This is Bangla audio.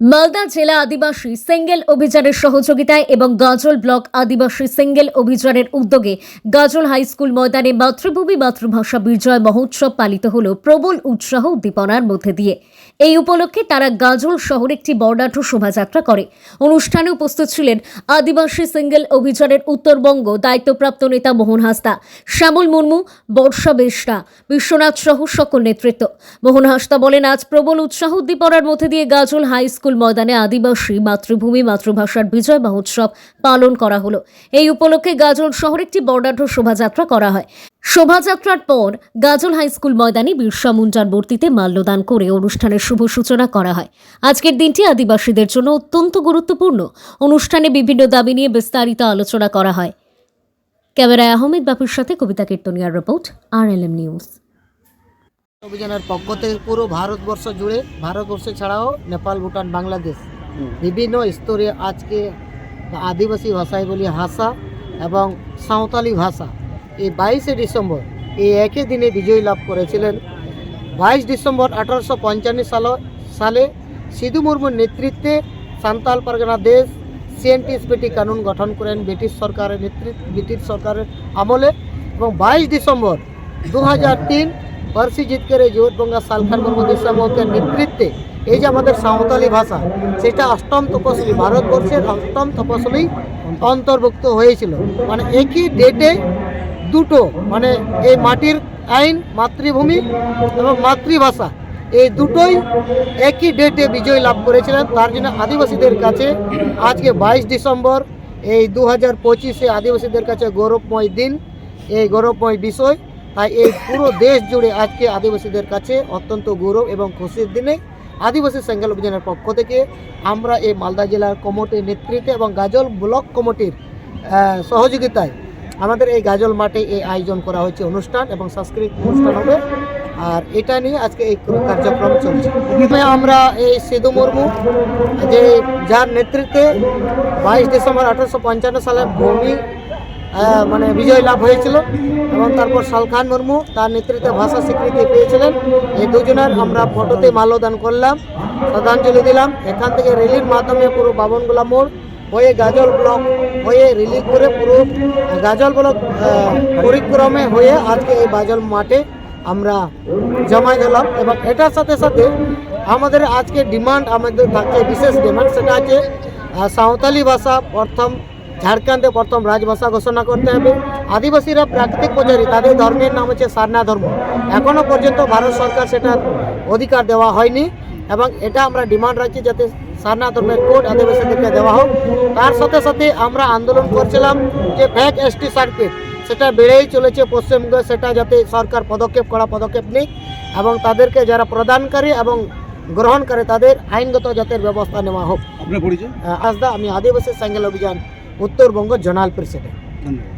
মালদা জেলা আদিবাসী সেঙ্গেল অভিযানের সহযোগিতায় এবং গাজল ব্লক আদিবাসী সেঙ্গেল অভিযানের উদ্যোগে গাজল হাই স্কুল ময়দানে মাতৃভূমি মাতৃভাষা বিজয় মহোৎসব পালিত হল প্রবল উৎসাহ উদ্দীপনার মধ্যে দিয়ে। এই উপলক্ষে তারা গাজল শহরে একটি বর্ণাঢ্য শোভাযাত্রা করে। অনুষ্ঠানে উপস্থিত ছিলেন আদিবাসী সিঙ্গেল অভিযানের উত্তরবঙ্গ দায়িত্বপ্রাপ্ত নেতা মোহন হাসদা, শ্যামল মুর্মু, বর্ষা বেশরা বিশ্বনাথ সহ সকল নেতৃত্ব। মোহন হাসদা বলেন, আজ প্রবল উৎসাহ উদ্দীপনার মধ্যে দিয়ে গাজল হাই স্কুল ময়দানে আদিবাসী মাতৃভূমি, মাতৃভাষার বিজয় মহোৎসব পালন করা হলো। এই উপলক্ষে গাজল শহরে একটি বর্ণাঢ্য শোভাযাত্রা করা হয়। শোভাযাত্রার পর গাজল হাই স্কুল ময়দানে বিরসা মুন্ডার মূর্তিতে মাল্যদান করে অনুষ্ঠানের শুভ সূচনা করা হয়। আজকের দিনটি আদিবাসীদের জন্য অত্যন্ত গুরুত্বপূর্ণ। অনুষ্ঠানে বিভিন্ন দাবি নিয়ে বিস্তারিত আলোচনা করা হয়। ক্যামেরায় আহমেদ বাপুর সাথে Kabita কীর্তনিয়ার report, R L M news. অভিযানের পক্ষ থেকে পুরো ভারতবর্ষ জুড়ে ভারতবর্ষ ছাড়াও নেপাল ভুটান বাংলাদেশ বিভিন্ন স্তরে আজকে আদিবাসী ভাষায় বলি হাসা এবং সাঁওতালি ভাষা। এই বাইশে ডিসেম্বর এই একই দিনে বিজয় লাভ করেছিলেন। বাইশ ডিসেম্বর আঠারোশো পঞ্চান্ন সাল সালে সিধু মুর্মুর নেতৃত্বে সান্তাল পারগানা দেশ সিএনটিএসপিটি কানুন গঠন করেন ব্রিটিশ সরকারের নেতৃত্ব ব্রিটিশ সরকারের আমলে এবং বাইশ ডিসেম্বর দু হাজার তিন পার্সি জিতকের এই জোটবঙ্গা সালখান মুর্মু দেশামকের নেতৃত্বে, এই যে আমাদের সাঁওতালি ভাষা, সেটা অষ্টম তপশিলি ভারতবর্ষের অষ্টম তপশিলি অন্তর্ভুক্ত হয়েছিল। মানে একই ডেটে দুটো মানে এই মাটির আইন, মাতৃভূমি এবং মাতৃভাষা, এই দুটোই একই ডেটে বিজয় লাভ করেছিলেন। তার জন্য আদিবাসীদের কাছে আজকে বাইশ ডিসেম্বর, এই দু হাজার পঁচিশে আদিবাসীদের কাছে গৌরবময় দিন, এই গৌরবময় বিষয়। তাই এই পুরো দেশ জুড়ে আজকে আদিবাসীদের কাছে অত্যন্ত গৌরব এবং খুশির দিনে আদিবাসী সেঙ্গেল অভিযানের পক্ষ থেকে আমরা এই মালদা জেলার কমিটির নেতৃত্বে এবং গাজল ব্লক কমিটির সহযোগিতায় আমাদের এই গাজল মাঠে এই আয়োজন করা হয়েছে অনুষ্ঠান এবং সাংস্কৃতিক অনুষ্ঠান হবে। আর এটা নিয়ে আজকে এই কার্যক্রম চলছে। আমরা এই সিধু মুর্মু, যে যার নেতৃত্বে বাইশ ডিসেম্বর আঠারোশো পঞ্চান্ন সালে ভূমি মানে বিজয় লাভ হয়েছিল এবং তারপর সালখান মুর্মু তার নেতৃত্বে ভাষা স্বীকৃতি পেয়েছিলেন। এই দুজনের আমরা ফটোতে মাল্যদান করলাম, শ্রদ্ধাঞ্জলি দিলাম। এখান থেকে রেলির মাধ্যমে পুরো বাবনগোলা মোড় হয়ে গাজল ব্লক হয়ে রিলি করে পুরো গাজল ব্লক পরিক্রমে হয়ে আজকে এই বাজল মাঠে আমরা জমা গেলাম এবং এটার সাথে সাথে আমাদের আজকে ডিমান্ড আমাদের থাকছে, বিশেষ ডিমান্ড সেটা আছে সাঁওতালি ভাষা প্রথম ঝাড়খণ্ডে প্রথম রাজভাষা ঘোষণা করতে হবে। আদিবাসীরা প্রাকৃতিক পূজারী তাদের ধর্মের নাম হচ্ছে সারনা ধর্ম। এখনও পর্যন্ত ভারত সরকার সেটার অধিকার দেওয়া হয়নি এবং এটা আমরা ডিমান্ড রাখছি যাতে সারনা ধর্মের কোর্ট আদিবাসীদেরকে দেওয়া হোক। তার সাথে সাথে আমরা আন্দোলন করছিলাম যে ফ্যাক এসটি সার্টিফিকেট সেটা বেড়েই চলেছে পশ্চিমবঙ্গে সেটা যাতে সরকার পদক্ষেপ করা পদক্ষেপ নিক এবং তাদেরকে যারা প্রদানকারী এবং গ্রহণ করে তাদের আইনগত জাতের ব্যবস্থা নেওয়া হোক। আপনার পরিচয়? আসদা আমি আদিবাসী সাইকেল অভিযান। উত্তরবঙ্গ জোনাল প্রেসিডেন্ট ধন্যবাদ